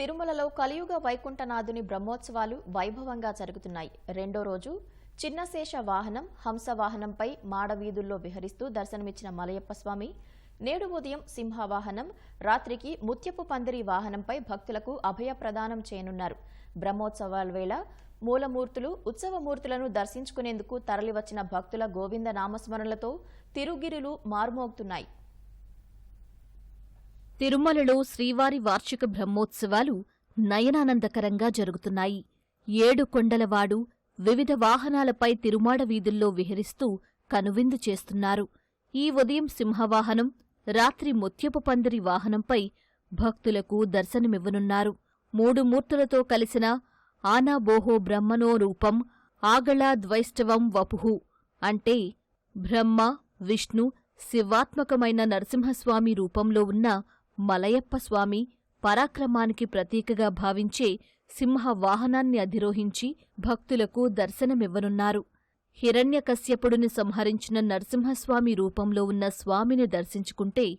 తిరుమలలో కలియుగ వైకుంఠనాథుని బ్రహ్మోత్సవాలు వైభవంగా జరుగుతున్నాయి. రెండో రోజు చిన్నశేష వాహనం హంస వాహనంపై మాడవీధుల్లో విహరిస్తూ దర్శనమిచ్చిన మలయప్ప స్వామి నేడు ఉదయం సింహవాహనం రాత్రికి ముత్యపు పందిరి వాహనంపై భక్తులకు అభయ ప్రదానం చేయనున్నారు. బ్రహ్మోత్సవాల వేళ మూలమూర్తులు ఉత్సవమూర్తులను దర్శించుకునేందుకు తరలివచ్చిన భక్తుల గోవింద నామస్మరణలతో తిరుగిరులు మార్మోగుతున్నాయి. తిరుమలలో శ్రీవారి వార్షిక బ్రహ్మోత్సవాలు నయనానందకరంగా జరుగుతున్నాయి. ఏడు కొండలవాడు వివిధ వాహనాలపై తిరుమాడ వీధుల్లో విహరిస్తూ కనువిందు చేస్తున్నారు. ఈ ఉదయం సింహవాహనం రాత్రి ముత్యపు పందిరి వాహనంపై భక్తులకు దర్శనమివ్వనున్నారు. మూడు మూర్తులతో కలిసిన ఆనాబోహో బ్రహ్మనో రూపం ఆగళ ద్వైష్టవం వపుహు. అంటే బ్రహ్మ విష్ణు శివాత్మకమైన నరసింహస్వామి రూపంలో ఉన్న మలయప్ప స్వామి పరాక్రమానికి ప్రతీకగా భావించే సింహ వాహనాన్ని అధిరోహించి భక్తులకు దర్శనమివ్వనున్నారు. హిరణ్యకశ్యపుడిని సంహరించిన నరసింహస్వామి రూపంలో ఉన్న స్వామిని దర్శించుకుంటే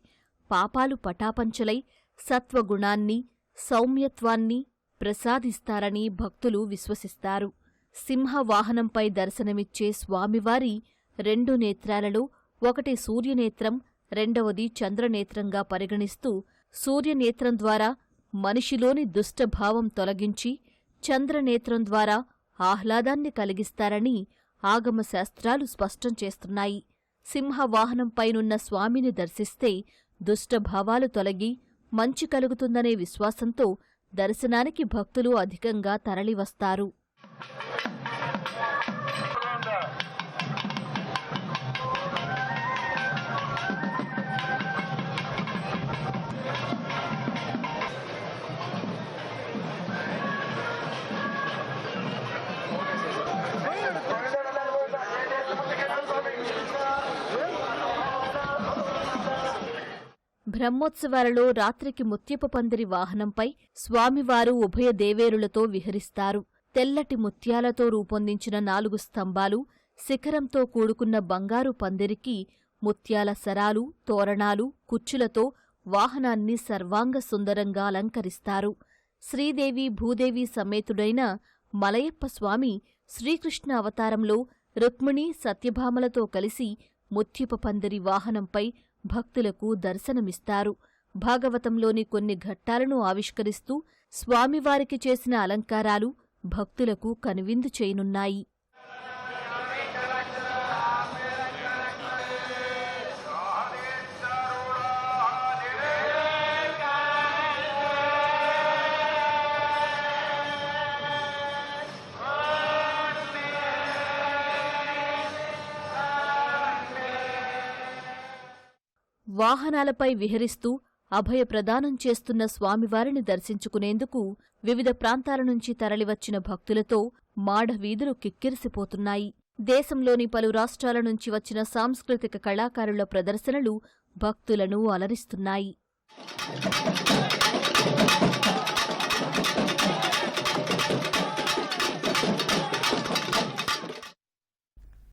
పాపాలు పటాపంచలై సత్వగుణాన్ని సౌమ్యత్వాన్ని ప్రసాదిస్తారని భక్తులు విశ్వసిస్తారు. సింహ వాహనంపై దర్శనమిచ్చే స్వామివారి రెండు నేత్రాలలో ఒకటి సూర్యనేత్రం రెండవది చంద్రనేత్రంగా పరిగణిస్తూ సూర్యనేత్రం ద్వారా మనిషిలోని దుష్టభావం తొలగించి చంద్రనేత్రం ద్వారా ఆహ్లాదాన్ని కలిగిస్తారని ఆగమశాస్త్రాలు స్పష్టం చేస్తున్నాయి. సింహవాహనంపైనున్న స్వామిని దర్శిస్తే దుష్టభావాలు తొలగి మంచి కలుగుతుందనే విశ్వాసంతో దర్శనానికి భక్తులు అధికంగా తరలివస్తారు. బ్రహ్మోత్సవాలలో రాత్రికి ముత్యపు పందిరి వాహనంపై స్వామివారు ఉభయ దేవేరులతో విహరిస్తారు. తెల్లటి ముత్యాలతో రూపొందించిన నాలుగు స్తంభాలు శిఖరంతో కూడుకున్న బంగారు పందిరికి ముత్యాల సరాలు తోరణాలు కుచ్చులతో వాహనాన్ని సర్వాంగ సుందరంగా అలంకరిస్తారు. శ్రీదేవి భూదేవి సమేతుడైన మలయప్ప స్వామి శ్రీకృష్ణ అవతారంలో రుక్మిణి సత్యభామలతో కలిసి ముత్యపు పందిరి వాహనంపై భక్తులకు దర్శనమిస్తారు. భాగవతంలోని కొన్ని ఘట్టాలను ఆవిష్కరిస్తూ స్వామివారికి చేసిన అలంకారాలు భక్తులకు కనువిందు చేయనున్నాయి. వాహనాలపై విహరిస్తూ అభయ ప్రదానం చేస్తున్న స్వామివారిని దర్శించుకునేందుకు వివిధ ప్రాంతాల నుంచి తరలివచ్చిన భక్తులతో మాఢవీధులు కిక్కిరిసిపోతున్నాయి. దేశంలోని పలు రాష్ట్రాల నుంచి వచ్చిన సాంస్కృతిక కళాకారుల ప్రదర్శనలు భక్తులను అలరిస్తున్నాయి.